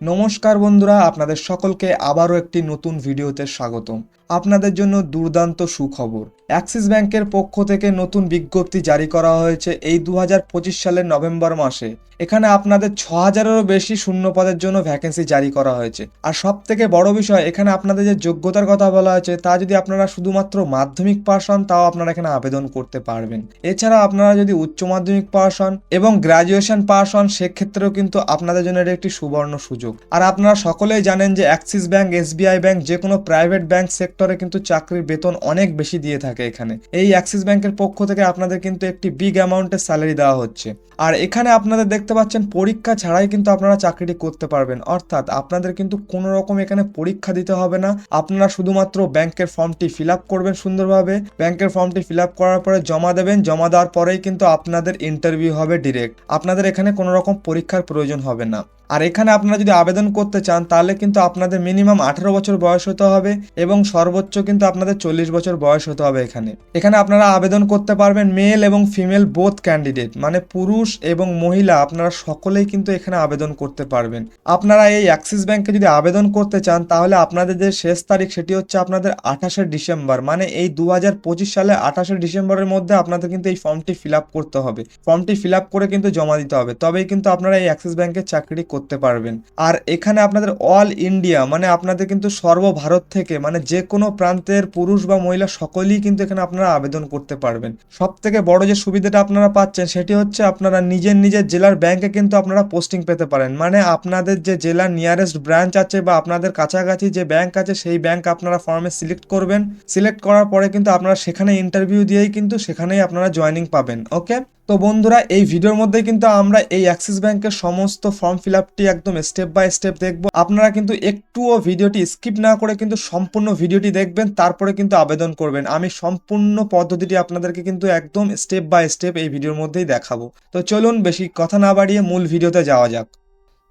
নমস্কার বন্ধুরা আপনাদের সকলকে আবারও একটি নতুন ভিডিওতে স্বাগতম। আপনাদের জন্য দুর্দান্ত সুখবর। অ্যাক্সিস ব্যাংকের পক্ষ থেকে নতুন বিজ্ঞপ্তি জারি করা হয়েছে এই দু হাজার পঁচিশ সালের নভেম্বর মাসে। এখানে আপনাদের ছ হাজারেরও বেশি শূন্য পদের জন্য ভ্যাকেন্সি জারি করা হয়েছে। আর সব থেকে বড় বিষয়, এখানে আপনাদের যে যোগ্যতার কথা বলা হয়েছে, তা যদি আপনারা শুধুমাত্র মাধ্যমিক পাস হন, তাও আপনারা এখানে আবেদন করতে পারবেন। এছাড়া আপনারা যদি উচ্চ মাধ্যমিক পাস হন এবং গ্রাজুয়েশন পাস হন, সেক্ষেত্রেও কিন্তু আপনাদের জন্য এটা একটি সুবর্ণ সুযোগ। আর আপনারা সকলেই জানেন যে অ্যাক্সিস ব্যাংক এসবিআই ব্যাংক যে কোনো প্রাইভেট ব্যাংক সেক্টরে কিন্তু চাকরির বেতন অনেক বেশি দিয়ে থাকে এখানে। এই অ্যাক্সিস ব্যাংকের পক্ষ থেকে আপনাদের কিন্তু একটি বিগ অ্যামাউন্টের স্যালারি দেওয়া হচ্ছে। আর এখানে আপনাদের দেখতে পাচ্ছেন, পরীক্ষা ছাড়াই কিন্তু আপনারা চাকরিটি করতে পারবেন। অর্থাৎ আপনাদের কিন্তু কোনো রকম এখানে পরীক্ষা দিতে হবে না। আপনারা শুধুমাত্র ব্যাংকের ফর্মটি ফিল আপ করবেন সুন্দরভাবে। ব্যাংকের ফর্মটি ফিল আপ করার পরে জমা দেবেন। জমা দেওয়ার পরেই কিন্তু আপনাদের ইন্টারভিউ হবে ডিরেক্ট আপনাদের এখানে কোনো রকম পরীক্ষার প্রয়োজন হবে না। আর এখানে আপনারা যদি আবেদন করতে চান, তাহলে কিন্তু আপনাদের মিনিমাম আঠারো বছর বয়স হতে হবে এবং সর্বোচ্চ কিন্তু আপনাদের চল্লিশ বছর বয়স হতে হবে এখানে। এখানে আপনারা আবেদন করতে পারবেন মেল এবং ফিমেল বোথ ক্যান্ডিডেট। মানে পুরুষ এবং মহিলা আপনারা সকলেই কিন্তু এখানে আবেদন করতে পারবেন। আপনারা এই অ্যাক্সিস ব্যাংকে যদি আবেদন করতে চান, তাহলে আপনাদের যে শেষ তারিখ সেটি হচ্ছে আপনাদের আঠাশে ডিসেম্বর। মানে এই দু হাজার পঁচিশ সালে আঠাশে ডিসেম্বরের মধ্যে আপনাদের কিন্তু এই ফর্মটি ফিল করতে হবে। ফর্মটি ফিল করে কিন্তু জমা দিতে হবে। তবেই কিন্তু আপনারা এই অ্যাক্সিস ব্যাংকের চাকরি করতে পারবেন। আর এখানে আপনাদের অল ইন্ডিয়া মানে আপনাদের কিন্তু সর্বভারত থেকে মানে যে কোনো প্রান্তের পুরুষ বা মহিলা সকলেই কিন্তু এখানে আপনারা আবেদন করতে পারবেন। সব থেকে বড় যে সুবিধাটা আপনারা পাচ্ছেন সেটি হচ্ছে আপনারা নিজের নিজের জেলার ব্যাংকে কিন্তু আপনারা পোস্টিং পেতে পারেন। মানে আপনাদের যে জেলার নিয়ারেস্ট ব্রাঞ্চ আছে বা আপনাদের কাছাকাছি যে ব্যাংক আছে সেই ব্যাংক আপনারা ফর্মে সিলেক্ট করবেন। সিলেক্ট করার পরে কিন্তু আপনারা সেখানে ইন্টারভিউ দিয়েই কিন্তু সেখানেই আপনারা জয়েনিং পাবেন ওকে তো বন্ধুরা, এই ভিডিওর মধ্যে কিন্তু আমরা এই অ্যাক্সিস ব্যাংকের সমস্ত ফর্ম ফিল আপটি একদম স্টেপ বাই স্টেপ দেখব। আপনারা কিন্তু একটুও ভিডিওটি স্কিপ না করে কিন্তু সম্পূর্ণ ভিডিওটি দেখবেন, তারপরে কিন্তু আবেদন করবেন। আমি সম্পূর্ণ পদ্ধতিটি আপনাদেরকে কিন্তু একদম স্টেপ বাই স্টেপ এই ভিডিওর মধ্যেই দেখাবো। তো চলুন, বেশি কথা না বাড়িয়ে মূল ভিডিওতে যাওয়া যাক।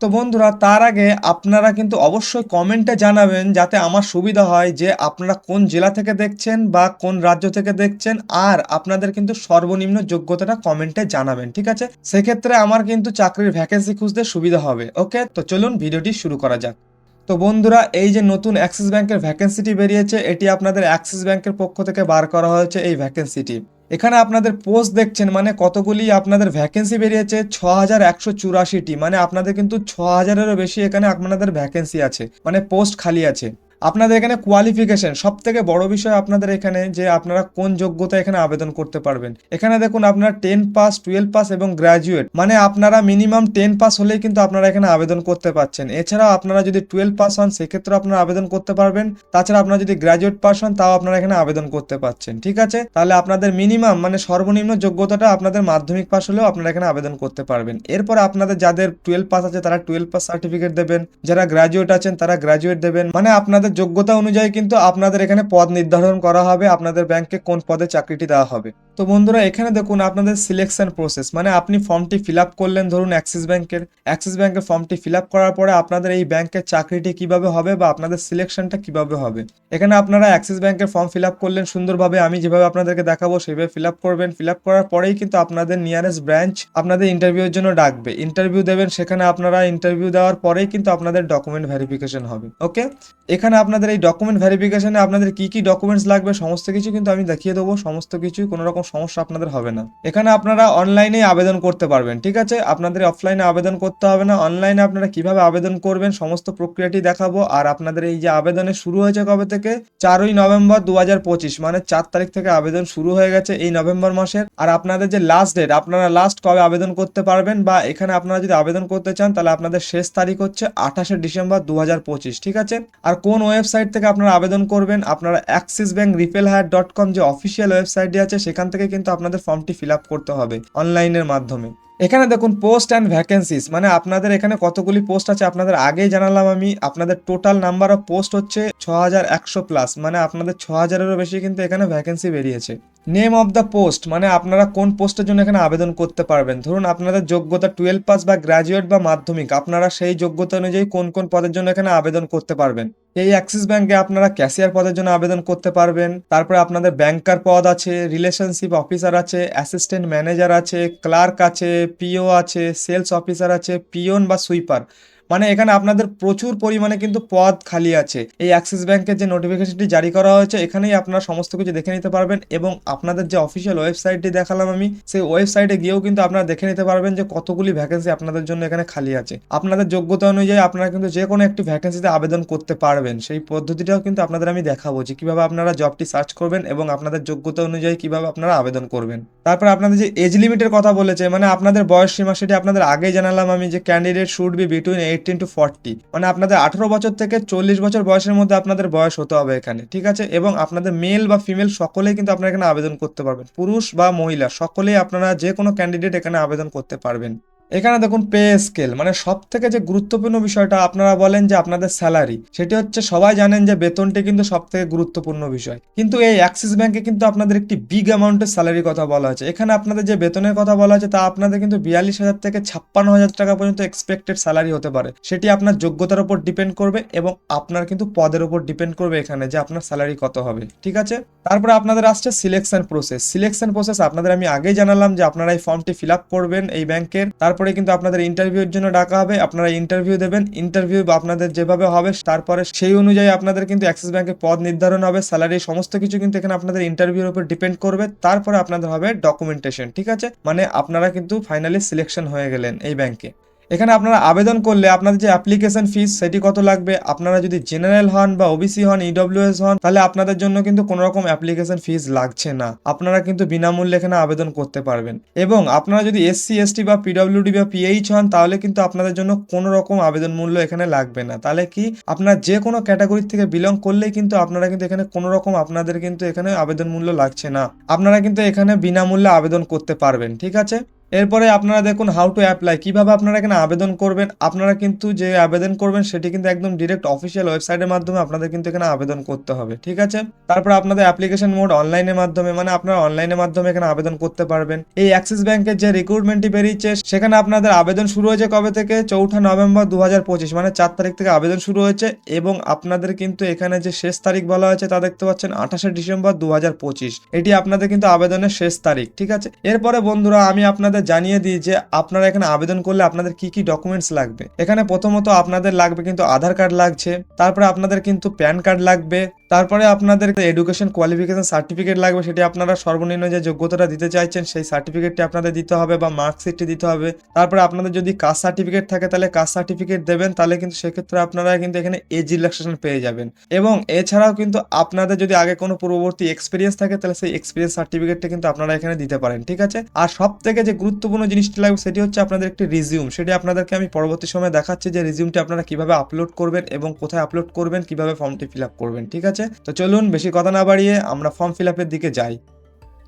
তো বন্ধুরা, তার আগে আপনারা কিন্তু অবশ্যই কমেন্টে জানাবেন যাতে আমার সুবিধা হয় যে আপনারা কোন জেলা থেকে দেখছেন বা কোন রাজ্য থেকে দেখছেন আর আপনাদের কিন্তু সর্বনিম্ন যোগ্যতাটা কমেন্টে জানাবেন, ঠিক আছে? সেক্ষেত্রে আমার কিন্তু চাকরির ভ্যাকেন্সি খুঁজতে সুবিধা হবে ওকে তো চলুন ভিডিওটি শুরু করা যাক। তো বন্ধুরা, এই যে নতুন অ্যাক্সিস ব্যাংকের ভ্যাকেন্সিটি বেরিয়েছে, এটি আপনাদের অ্যাক্সিস ব্যাংকের পক্ষ থেকে বার করা হয়েছে এই ভ্যাকেন্সিটি এখানে আপনাদের পোস্ট দেখছেন মানে কতগুলি আপনাদের ভ্যাকেন্সি বেরিয়েছে? ছ হাজার একশো চুরাশিটি মানে আপনাদের কিন্তু ছ হাজারেরও বেশি এখানে আপনাদের ভ্যাকেন্সি আছে মানে পোস্ট খালি আছে। আপনাদের এখানে কোয়ালিফিকেশন সব থেকে বড় বিষয় আপনাদের এখানে যে আপনারা কোন যোগ্যতা এখানে আবেদন করতে পারবেন। এখানে দেখুন আপনার টেন পাস টুয়েলভ পাস এবং গ্র্যাজুয়েট মানে আপনারা মিনিমাম টেন পাস হলেই কিন্তু আপনারা এখানে আবেদন করতে পারছেন। এছাড়াও আপনারা যদি টুয়েলভ পাস হন সেক্ষেত্রে আপনারা আবেদন করতে পারবেন। তাছাড়া আপনারা যদি গ্র্যাজুয়েট পাস হন, তাও আপনারা এখানে আবেদন করতে পারছেন। ঠিক আছে? তাহলে আপনাদের মিনিমাম মানে সর্বনিম্ন যোগ্যতাটা আপনাদের মাধ্যমিক পাস হলেও আপনারা এখানে আবেদন করতে পারবেন। এরপর আপনাদের যাদের টুয়েলভ পাস আছে, তারা টুয়েলভ পাস সার্টিফিকেট দেবেন। যারা গ্র্যাজুয়েট আছেন, তারা গ্র্যাজুয়েট দেবেন। মানে আপনাদের যোগ্যতা অনুযায়ী কিন্তু আপনাদের এখানে পদ নির্ধারণ করা হবে, আপনাদের ব্যাংকে কোন পদে চাকরিটি দেওয়া হবে। তো বন্ধুরা, এখানে দেখুন আপনাদের সিলেকশন প্রসেস মানে আপনি ফর্মটি ফিল করলেন, ধরুন অ্যাক্সিস ব্যাংকের অ্যাক্সিস ব্যাংকের ফর্মটি ফিল করার পরে আপনাদের এই ব্যাংকের চাকরিটি কীভাবে হবে বা আপনাদের সিলেকশনটা কীভাবে হবে। এখানে আপনারা অ্যাক্সিস ব্যাংকের ফর্ম ফিল করলেন, সুন্দরভাবে আমি যেভাবে আপনাদেরকে দেখাবো সেভাবে ফিল করবেন। ফিল করার পরেই কিন্তু আপনাদের নিয়ারেস্ট ব্রাঞ্চ আপনাদের ইন্টারভিউর জন্য ডাকবে। ইন্টারভিউ দেবেন, সেখানে আপনারা ইন্টারভিউ দেওয়ার পরেই কিন্তু আপনাদের ডকুমেন্ট ভেরিফিকেশন হবে ওকে এখানে আপনাদের এই ডকুমেন্ট ভেরিফিকেশনে আপনাদের কি কি ডকুমেন্টস লাগবে, সমস্ত কিছু কিন্তু আমি দেখিয়ে দেবো, সমস্ত কিছু কোনো রকম সমস্যা আপনাদের হবে না। এখানে আপনারা অনলাইনে আবেদন করতে পারবেন, ঠিক আছে? আপনাদের অফলাইনে আবেদন করতে হবে না অনলাইনে আপনারা কীভাবে আবেদন করবেন, সমস্ত প্রক্রিয়াটি দেখাবো। আর আপনাদের এই যে আবেদনের শুরু হয়েছে কবে থেকে? চারই নভেম্বর দু হাজার পঁচিশ মানে চার তারিখ থেকে আবেদন শুরু হয়ে গেছে এই নভেম্বর মাসের। আর আপনাদের যে লাস্ট ডেট আপনারা লাস্ট কবে আবেদন করতে পারবেন বা এখানে আপনারা যদি আবেদন করতে চান, তাহলে আপনাদের শেষ তারিখ হচ্ছে আঠাশে ডিসেম্বর দু হাজার পঁচিশ, ঠিক আছে? আর কোন ওয়েবসাইট থেকে আপনারা আবেদন করবেন। আপনারা অ্যাক্সিস ব্যাঙ্ক রিপেল হায়ার ডট কম যে অফিসিয়াল ওয়েবসাইটটি আছে, সেখান থেকে কিন্তু আপনাদের ফর্মটি ফিল আপ করতে হবে অনলাইনের মাধ্যমে। এখানে দেখুন পোস্ট অ্যান্ড ভ্যাকেন্সিস মানে আপনাদের এখানে কতগুলি পোস্ট আছে, আপনাদের আগেই জানালাম আমি, আপনাদের টোটাল নাম্বার অফ পোস্ট হচ্ছে ছ প্লাস মানে আপনাদের ছ হাজারেরও বেশি কিন্তু এখানে ভ্যাকেন্সি বেরিয়েছে। নেম অফ দ্য পোস্ট মানে আপনারা কোন পোস্টের জন্য এখানে আবেদন করতে পারবেন? ধরুন আপনাদের যোগ্যতা টুয়েলভ পাস বা গ্র্যাজুয়েট বা মাধ্যমিক, আপনারা সেই যোগ্যতা অনুযায়ী কোন কোন পদের জন্য এখানে আবেদন করতে পারবেন? এই অ্যাক্সিস ব্যাংকে আপনারা ক্যাশিয়ার পদের জন্য আবেদন করতে পারবেন। তারপরে আপনাদের ব্যাংকার পদ আছে রিলেশনশিপ অফিসার আছে অ্যাসিস্ট্যান্ট ম্যানেজার আছে ক্লার্ক আছে পিও আছে সেলস অফিসার আছে পিওন বা সুইপার মানে এখানে আপনাদের প্রচুর পরিমাণে কিন্তু পদ খালি আছে। এই অ্যাক্সিস ব্যাংকের যে নোটিফিকেশনটি জারি করা হয়েছে, এখানেই আপনারা সমস্ত কিছু দেখে নিতে পারবেন এবং আপনাদের যে অফিসিয়াল ওয়েবসাইটটি দেখালাম আমি, সেই ওয়েবসাইটে গিয়েও কিন্তু আপনারা দেখে নিতে পারবেন যে কতগুলি ভ্যাকেন্সি আপনাদের জন্য এখানে খালি আছে। আপনাদের যোগ্যতা অনুযায়ী আপনারা কিন্তু যে কোনো একটি ভ্যাকেন্সিতে আবেদন করতে পারবেন। সেই পদ্ধতিটাও কিন্তু আপনাদের আমি দেখাবো যে কীভাবে আপনারা জবটি সার্চ করবেন এবং আপনাদের যোগ্যতা অনুযায়ী কীভাবে আপনারা আবেদন করবেন। তারপর আপনাদের যে এজ লিমিটের কথা বলেছে মানে আপনাদের বয়স সীমা সেটি আপনাদের আগে জানালাম আমি যে candidate should be between eighteen to forty মানে আপনাদের আঠারো বছর থেকে চল্লিশ বছর বয়সের মধ্যে আপনাদের বয়স হতে হবে এখানে, ঠিক আছে? এবং আপনাদের মেল বা ফিমেল সকলেই কিন্তু আপনারা এখানে আবেদন করতে পারবেন। পুরুষ বা মহিলা, সকলেই আপনারা যে কোনো ক্যান্ডিডেট এখানে আবেদন করতে পারবেন। এখানে দেখুন পে স্কেল মানে সব থেকে যে গুরুত্বপূর্ণ বিষয়টা আপনারা বলেন যে আপনাদের স্যালারি সেটি হচ্ছে সবাই জানেন যে বেতনটি কিন্তু সব থেকে গুরুত্বপূর্ণ বিষয়। কিন্তু এই অ্যাক্সিস ব্যাংকে কিন্তু আপনাদের একটি বিগ অ্যামাউন্টের স্যালারির কথা বলা হয়েছে। এখানে আপনাদের যে বেতনের কথা বলা হয়েছে, তা আপনাদের কিন্তু বিয়াল্লিশ হাজার থেকে ছাপ্পান্ন হাজার টাকা পর্যন্ত এক্সপেক্টেড স্যালারি হতে পারে। সেটি আপনার যোগ্যতার উপর ডিপেন্ড করবে এবং আপনার কিন্তু পদের উপর ডিপেন্ড করবে এখানে যে আপনার স্যালারি কত হবে। ঠিক আছে? তারপরে আপনাদের আসছে সিলেকশন প্রসেস সিলেকশন প্রসেস আপনাদের আমি আগেই জানালাম যে আপনারা এই ফর্মটি ফিল আপ করবেন এই ব্যাংকের তারপরে কিন্তু আপনাদের ইন্টারভিউর জন্য ডাকা হবে। আপনারা ইন্টারভিউ দেবেন। ইন্টারভিউ বা আপনাদের যেভাবে হবে, তারপরে সেই অনুযায়ী আপনাদের কিন্তু অ্যাক্সিস ব্যাংকে পদ নির্ধারণ হবে। স্যালারি সমস্ত কিছু কিন্তু এখানে আপনাদের ইন্টারভিউর উপর ডিপেন্ড করবে। তারপরে আপনাদের হবে ডকুমেন্টেশন ঠিক আছে? মানে আপনারা কিন্তু ফাইনালি সিলেকশন হয়ে গেলেন এই ব্যাংকে এখানে আপনারা আবেদন করলে আপনাদের যে অ্যাপ্লিকেশন ফিস সেটি কত লাগবে? আপনারা যদি জেনারেল হন বা ওবিসি হন ইডব্লিউএস হন, তাহলে আপনাদের জন্য কিন্তু কোনো রকম অ্যাপ্লিকেশন ফিস লাগছে না। আপনারা কিন্তু বিনামূল্যে এখানে আবেদন করতে পারবেন। এবং আপনারা যদি এসসি এসটি বা পিডব্লিউডি বা পিএইচ হন, তাহলে কিন্তু আপনাদের জন্য কোনো রকম আবেদন মূল্য এখানে লাগবে না। তাহলে কি? আপনার যে কোনো ক্যাটাগরি থেকে বিলং করলেই কিন্তু আপনারা কিন্তু এখানে কোনো রকম আপনাদের কিন্তু এখানে আবেদন মূল্য লাগছে না। আপনারা কিন্তু এখানে বিনামূল্যে আবেদন করতে পারবেন, ঠিক আছে? এরপরে আপনারা দেখুন হাউ টু অ্যাপ্লাই কীভাবে আপনারা এখানে আবেদন করবেন, আপনারা কিন্তু যে আবেদন করবেন সেটি কিন্তু একদম ডিরেক্ট অফিসিয়াল ওয়েবসাইটের মাধ্যমে আপনাদের কিন্তু এখানে আবেদন করতে হবে, ঠিক আছে? তারপর আপনাদের অ্যাপ্লিকেশন মোড অনলাইনের মাধ্যমে মানে আপনারা অনলাইনের মাধ্যমে এখানে আবেদন করতে পারবেন। এই অ্যাক্সিস ব্যাংকের যে রিক্রুটমেন্টটি বেরিয়েছে, সেখানে আপনাদের আবেদন শুরু হয়েছে কবে থেকে? চৌঠা নভেম্বর দু হাজার পঁচিশ মানে চার তারিখ থেকে আবেদন শুরু হয়েছে এবং আপনাদের কিন্তু এখানে যে শেষ তারিখ বলা হয়েছে তা দেখতে পাচ্ছেন আঠাশে ডিসেম্বর দু হাজার পঁচিশ, এটি আপনাদের কিন্তু আবেদনের শেষ তারিখ, ঠিক আছে? এরপরে বন্ধুরা, আমি আপনাদের জানিয়ে দিই যে আপনারা এখানে আবেদন করলে আপনাদের কি কি ডকুমেন্টস লাগবে। এখানে প্রথমত আপনাদের লাগবে কিন্তু আধার কার্ড লাগছে, তারপরে আপনাদের কিন্তু প্যান কার্ড লাগবে তারপরে আপনাদের এডুকেশন কোয়ালিফিকেশন সার্টিফিকেট লাগবে, সেটি আপনারা সর্বনিম্ন যে যোগ্যতাটা দিতে চাইছেন, সেই সার্টিফিকেটটি আপনাদের দিতে হবে বা মার্কশিটটি দিতে হবে। তারপরে আপনাদের যদি কাস্ট সার্টিফিকেট থাকে, তাহলে কাস্ট সার্টিফিকেট দেবেন, তাহলে কিন্তু সেক্ষেত্রে আপনারা কিন্তু এখানে এজ রিল্যাক্সেশন পেয়ে যাবেন। এবং এছাড়াও কিন্তু আপনাদের যদি আগে কোনো পূর্ববর্তী এক্সপিরিয়েন্স থাকে, তাহলে সেই এক্সপিরিয়েন্স সার্টিফিকেটটা কিন্তু আপনারা এখানে দিতে পারেন, ঠিক আছে? আর সব থেকে যে গুরুত্বপূর্ণ জিনিসটি লাগবে, সেটি হচ্ছে আপনাদের একটি রিজিউম সেটি আপনাদেরকে আমি পরবর্তী সময় দেখাচ্ছি যে রিজিউমটি আপনারা কীভাবে আপলোড করবেন এবং কোথায় আপলোড করবেন, কীভাবে ফর্মটি ফিল আপ করবেন, ঠিক আছে? তো চলুন বেশি কথা না বাড়িয়ে আমরা ফর্ম ফিল দিকে যাই।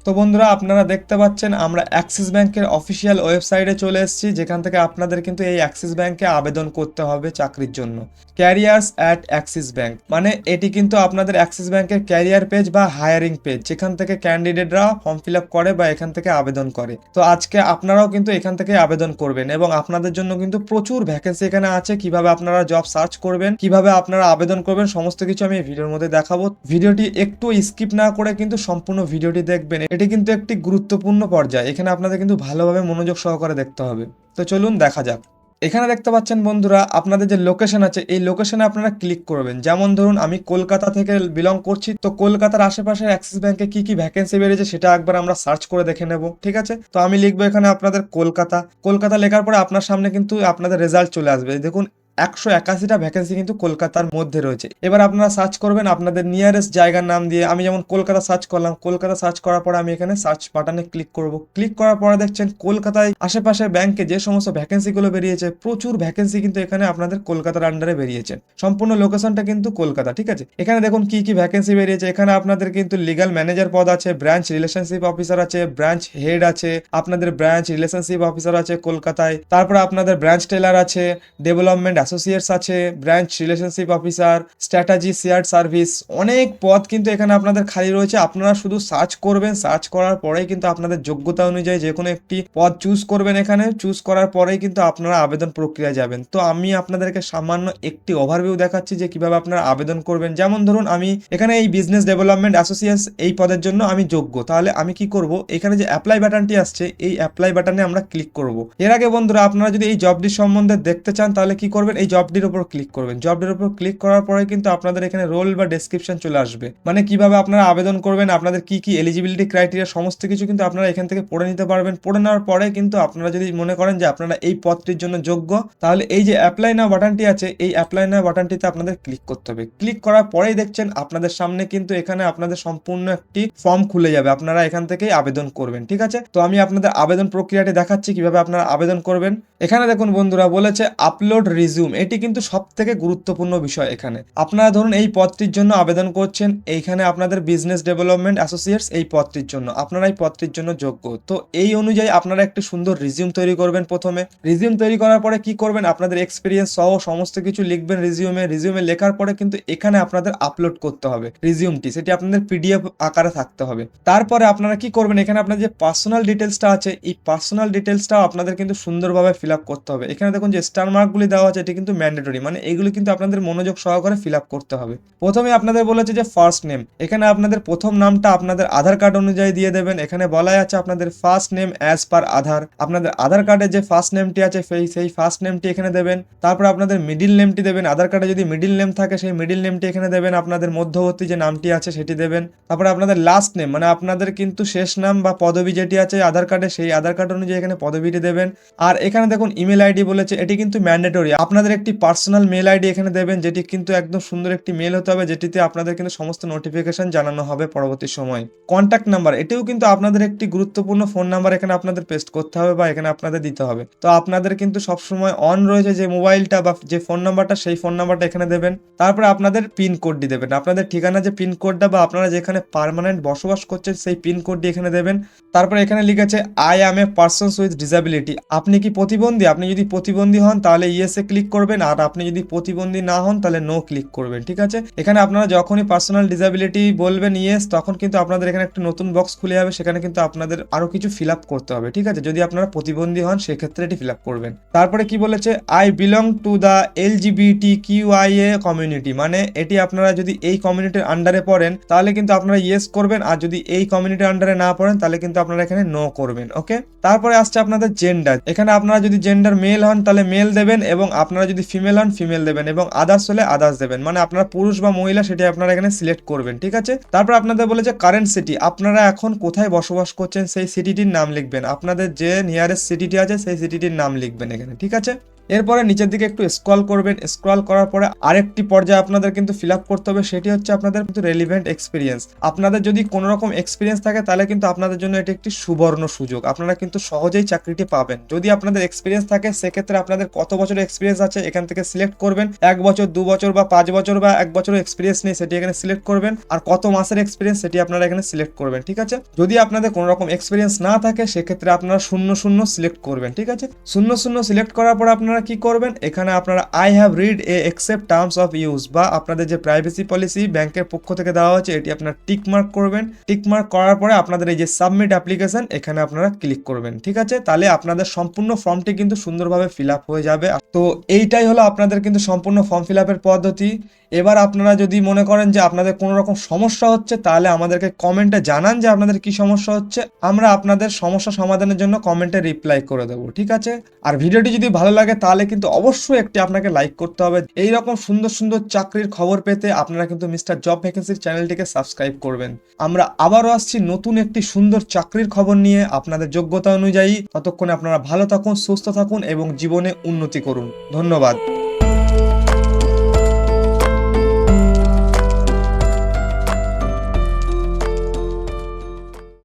তো বন্ধুরা, আপনারা দেখতে পাচ্ছেন, আমরা অ্যাক্সিস ব্যাংকের অফিসিয়াল ওয়েবসাইটে চলে এসেছি, যেখান থেকে আপনাদের কিন্তু এই অ্যাক্সিস ব্যাংকে আবেদন করতে হবে চাকরির জন্য। ক্যারিয়ার্স অ্যাট অ্যাক্সিস ব্যাংক মানে এটি কিন্তু আপনাদের অ্যাক্সিস ব্যাংকের ক্যারিয়ার পেজ বা হায়ারিং পেজ যেখান থেকে ক্যান্ডিডেটরা ফর্ম ফিল আপ করে বা এখান থেকে আবেদন করে। তো আজকে আপনারাও কিন্তু এখান থেকে আবেদন করবেন এবং আপনাদের জন্য কিন্তু প্রচুর ভ্যাকেন্সি এখানে আছে, কীভাবে আপনারা জব সার্চ করবেন, কীভাবে আপনারা আবেদন করবেন, সমস্ত কিছু আমি ভিডিওর মধ্যে দেখাবো। ভিডিওটি একটু স্কিপ না করে কিন্তু সম্পূর্ণ ভিডিওটি দেখবেন। এটি কিন্তু একটি গুরুত্বপূর্ণ পর্যায়। এখানে আপনাদের কিন্তু ভালোভাবে মনোযোগ সহকারে দেখতে হবে। তো চলুন দেখা যাক। এখানে দেখতে পাচ্ছেন বন্ধুরা, আপনাদের যে লোকেশন আছে, এই লোকেশনে আপনারা ক্লিক করবেন। যেমন ধরুন, আমি কলকাতা থেকে বিলং করছি। তো কলকাতার আশেপাশে অ্যাক্সিস ব্যাংকে কি কি ভ্যাকেন্সি বেরিয়েছে সেটা একবার আমরা সার্চ করে দেখে নেব, ঠিক আছে? তো আমি লিখব এখানে আপনাদের কলকাতা। কলকাতা লেখার পরে আপনার সামনে কিন্তু আপনাদের রেজাল্ট চলে আসবে। দেখুন একশো একাশিটা ভ্যাকেন্সি কিন্তু কলকাতার মধ্যে রয়েছে। এবার আপনারা সার্চ করবেন আপনাদের নিয়ারেস্ট জায়গার নাম দিয়ে, আমি যেমন কলকাতা সার্চ করলাম, কলকাতা সার্চ করার পরে আমি এখানে সার্চ বাটনে ক্লিক করব। ক্লিক করার পরে দেখছেন কলকাতায় আশেপাশে ব্যাংকে যে সমস্ত ভ্যাকেন্সিগুলো বেরিয়েছে, প্রচুর ভ্যাকেন্সি কিন্তু এখানে আপনাদের কলকাতার আন্ডারে বেরিয়েছে। সম্পূর্ণ লোকেশনটা কিন্তু কলকাতা, ঠিক আছে? এখানে দেখুন কি কি ভ্যাকেন্সি বেরিয়েছে। এখানে আপনাদের কিন্তু লিগাল ম্যানেজার পদ আছে ব্রাঞ্চ রিলেশনশিপ অফিসার আছে ব্রাঞ্চ হেড আছে, আপনাদের ব্রাঞ্চ রিলেশনশিপ অফিসার আছে কলকাতায়। তারপরে আপনাদের ব্রাঞ্চ টেলার আছে ডেভেলপমেন্ট অ্যাসোসিয়েটস আছে branch relationship officer strategy share service অনেক পদ কিন্তু এখানে আপনাদের খালি রয়েছে। আপনারা শুধু সার্চ করবেন সার্চ করার পরেই কিন্তু আপনাদের যোগ্যতা অনুযায়ী যে কোনো একটি পদ চুজ করবেন এখানে। চুজ করার পরেই কিন্তু আপনারা আবেদন প্রক্রিয়া যাবেন। তো আমি আপনাদেরকে সামান্য একটি ওভারভিউ দেখাচ্ছি যে কীভাবে আপনারা আবেদন করবেন। যেমন ধরুন, আমি এখানে এই বিজনেস ডেভেলপমেন্ট অ্যাসোসিয়েটস এই পদের জন্য আমি যোগ্য। তাহলে আমি কি করব? এখানে যে অ্যাপ্লাই বাটনটি আসছে, এই অ্যাপ্লাই বাটনে আমরা ক্লিক করব। এর আগে বন্ধুরা, আপনারা যদি এই জবটির সম্বন্ধে দেখতে চান, তাহলে কি করবেন? করবেন, এই জবটির উপর ক্লিক করবেন। জবটির উপর ক্লিক করার পরে কিন্তু আপনাদের এখানে রোল বা ডেসক্রিপশন চলে আসবে। মানে কীভাবে আপনারা আবেদন করবেন, আপনাদের কি কি এলিজিবিলিটি ক্রাইটেরিয়া সমস্ত কিছু কিন্তু আপনারা এখান থেকে পড়ে নিতে পারবেন। পড়ে নেওয়ার পরে কিন্তু আপনারা যদি মনে করেন যে আপনারা এই পদটির জন্য যোগ্য, তাহলে এই যে অ্যাপ্লাই নাও বাটনটি আছে, এই অ্যাপ্লাই নাও বাটনটিতে আপনাদের ক্লিক করতে হবে। ক্লিক করার পরেই দেখছেন আপনাদের সামনে কিন্তু এখানে আপনাদের সম্পূর্ণ একটি ফর্ম খুলে যাবে। আপনারা এখান থেকেই আবেদন করবেন, ঠিক আছে? তো আমি আপনাদের আবেদন প্রক্রিয়াটি দেখাচ্ছি, কীভাবে আপনারা আবেদন করবেন। এখানে দেখুন বন্ধুরা বলেছে আপলোড রিজিউম এটি কিন্তু সব থেকে গুরুত্বপূর্ণ বিষয় এখানে। আপনারা ধরুন এই পদটির জন্য আবেদন করছেন, এইখানে আপনাদের বিজনেস ডেভেলপমেন্ট অ্যাসোসিয়েটস এই পদটির জন্য, আপনারা এই পদটির জন্য যোগ্য। তো এই অনুযায়ী আপনারা একটি সুন্দর রিজিউম তৈরি করবেন প্রথমে। রিজিউম তৈরি করার পরে কি করবেন? আপনাদের এক্সপিরিয়েন্স সহ সমস্ত কিছু লিখবেন রিজিউমে রিজিউমে লেখার পরে কিন্তু এখানে আপনাদের আপলোড করতে হবে রিজিউমটি সেটি আপনাদের পিডিএফ আকারে থাকতে হবে। তারপরে আপনারা কি করবেন? এখানে আপনার যে পার্সোনাল ডিটেলসটা আছে, এই পার্সোনাল ডিটেলসটাও আপনাদের কিন্তু সুন্দরভাবে ফিল আপ করতে হবে। এখানে দেখুন যে স্টার মার্কগুলি দেওয়া আছে কিন্তু ম্যান্ডেটরি মানে এগুলো কিন্তু আপনাদের মনোযোগ সহকারে ফিল আপ করতে হবে। প্রথমে আপনাদের বলেছে যে ফার্স্ট নেম এখানে আপনাদের প্রথম নামটা আপনাদের আধার কার্ড অনুযায়ী দিয়ে দেবেন, এখানে বলাই আছে আপনাদের first name as per Aadhaar, আপনাদের আধার কার্ডে যে ফার্স্ট নেমটি আছে সেই সেই ফার্স্ট নেমটি এখানে দেবেন, তারপর আপনাদের মিডিল নেমটি দেবেন, আধার কার্ডে যদি মিডিল নেম থাকে সেই মিডিল নেমটি এখানে দেবেন, আপনাদের মধ্যবর্তী যে নামটি আছে সেটি দেবেন, তারপরে আপনাদের লাস্ট নেম মানে আপনাদের কিন্তু শেষ নাম বা পদবি যেটি আছে আধার কার্ডে সেই আধার কার্ড অনুযায়ী এখানে পদবিটি দেবেন। আর এখানে দেখুন ইমেল আইডি বলেছে, এটি কিন্তু ম্যান্ডেটরি আপনাদের একটি পার্সোনাল মেল আইডি এখানে দেবেন, যেটি কিন্তু একদম সুন্দর একটি মেল হতে হবে, যেটিতে আপনাদের কিন্তু সমস্ত নোটিফিকেশন জানানো হবে পরবর্তী সময়। কন্ট্যাক্ট নাম্বার এটিও কিন্তু আপনাদের একটি গুরুত্বপূর্ণ ফোন নাম্বার এখানে আপনাদের পেস্ট করতে হবে বা এখানে আপনাদের দিতে হবে। তো আপনাদের কিন্তু সবসময় অন রয়েছে যে মোবাইলটা বা যে ফোন নাম্বারটা সেই ফোন নাম্বারটা এখানে দেবেন। তারপরে আপনাদের পিন কোডটি দেবেন। আপনাদের ঠিকানা যে পিন কোডটা বা আপনারা যেখানে পার্মানেন্ট বসবাস করছেন, সেই পিন কোডটি এখানে দেবেন। তারপরে এখানে লিখেছে I am a persons with disability আপনি কি প্রতিবন্ধী? আপনি যদি প্রতিবন্ধী হন, তাহলে ইয়েসে ক্লিক করবেন আর আপনি যদি প্রতিবন্ধী না হন, তাহলে নো ক্লিক করবেন, ঠিক আছে? এখানে আপনারা যখনই পার্সোনাল ডিসাবিলিটি বলবেন ইয়েস তখন কিন্তু আপনাদের এখানে একটা নতুন বক্স খুলে যাবে, সেখানে কিন্তু আপনাদের আরও কিছু ফিল আপ করতে হবে, ঠিক আছে? যদি আপনারা প্রতিবন্ধী হন, সেক্ষেত্রে এটি ফিল আপ করবেন। তারপরে কি বলেছে? I belong to the L G B T Q I A community মানে এটি আপনারা যদি এই কমিউনিটির আন্ডারে পড়েন, তাহলে কিন্তু আপনারা ইয়েস করবেন, আর যদি এই কমিউনিটির আন্ডারে না পড়েন, তাহলে কিন্তু আপনারা এখানে নো করবেন ওকে তারপরে আসছে আপনাদের জেন্ডার এখানে আপনারা যদি জেন্ডার মেল হন, তাহলে মেল দেবেন এবং আপনারা যদি ফিমেল হন ফিমেল দেবেন এবং আদার্স হলে আদার্স দেবেন। মানে আপনারা পুরুষ বা মহিলা সেটি আপনারা এখানে সিলেক্ট করবেন, ঠিক আছে? তারপর আপনাদের বলে যে কারেন্ট সিটি আপনারা এখন কোথায় বসবাস করছেন সেই সিটিটির নাম লিখবেন। আপনাদের যে নিয়ারেস্ট সিটিটি আছে সেই সিটিটির নাম লিখবেন এখানে, ঠিক আছে? এরপরে নিচের দিকে একটু স্ক্রল করবেন স্ক্রল করার পরে আরেকটি পর্যায়ে আপনাদের কিন্তু ফিল আপ করতে হবে, সেটি হচ্ছে আপনাদের কিন্তু রেলিভেন্ট এক্সপিরিয়েন্স আপনাদের যদি কোনো রকম এক্সপিরিয়েন্স থাকে, তাহলে কিন্তু আপনাদের জন্য এটি একটি সুবর্ণ সুযোগ। আপনারা কিন্তু সহজেই চাকরিটি পাবেন। যদি আপনাদের এক্সপিরিয়েন্স থাকে, সেক্ষেত্রে আপনাদের কত বছরের এক্সপিরিয়েন্স আছে, এখান থেকে সিলেক্ট করবেন। এক বছর, দু বছর বা পাঁচ বছর বা এক বছরের এক্সপিরিয়েন্স নেই, সেটি এখানে সিলেক্ট করবেন। আর কত মাসের এক্সপিরিয়েন্স সেটি আপনারা এখানে সিলেক্ট করবেন, ঠিক আছে? যদি আপনাদের কোনো রকম এক্সপিরিয়েন্স না থাকে, সেক্ষেত্রে আপনারা শূন্য শূন্য সিলেক্ট করবেন, ঠিক আছে? শূন্য শূন্য সিলেক্ট করার পর আপনারা কি করবেন? এখানে আপনারা I have read a accept terms of use বা আপনাদের যে প্রাইভেসি পলিসি ব্যাংকের পক্ষ থেকে দেওয়া হচ্ছে এটি আপনারা টিক মার্ক করবেন। টিক মার্ক করার পরে আপনাদের এই যে সাবমিট অ্যাপ্লিকেশন এখানে আপনারা ক্লিক করবেন, ঠিক আছে? তাহলে আপনাদের সম্পূর্ণ ফর্মটি কিন্তু সুন্দরভাবে ফিল আপ হয়ে যাবে। তো এইটাই হলো আপনাদের কিন্তু সম্পূর্ণ ফর্ম ফিল আপের পদ্ধতি। এবার আপনারা যদি মনে করেন যে আপনাদের কোনো রকম সমস্যা হচ্ছে, তাহলে আমাদেরকে কমেন্টে জানান যে আপনাদের কি সমস্যা হচ্ছে। আমরা আপনাদের সমস্যা সমাধানের জন্য কমেন্টে রিপ্লাই করে দেবো, ঠিক আছে? আর ভিডিওটি যদি ভালো লাগে তাহলে কিন্তু অবশ্যই একটি আপনাকে লাইক করতে হবে। এই রকম সুন্দর সুন্দর চাকরির খবর পেতে আপনারা কিন্তু মিস্টার জব ভ্যাকেন্সির চ্যানেলটিকে সাবস্ক্রাইব করবেন। আমরা আবারও আসছি নতুন একটি সুন্দর চাকরির খবর নিয়ে আপনাদের যোগ্যতা অনুযায়ী। ততক্ষণে আপনারা ভালো থাকুন, সুস্থ থাকুন এবং জীবনে উন্নতি করুন। ধন্যবাদ।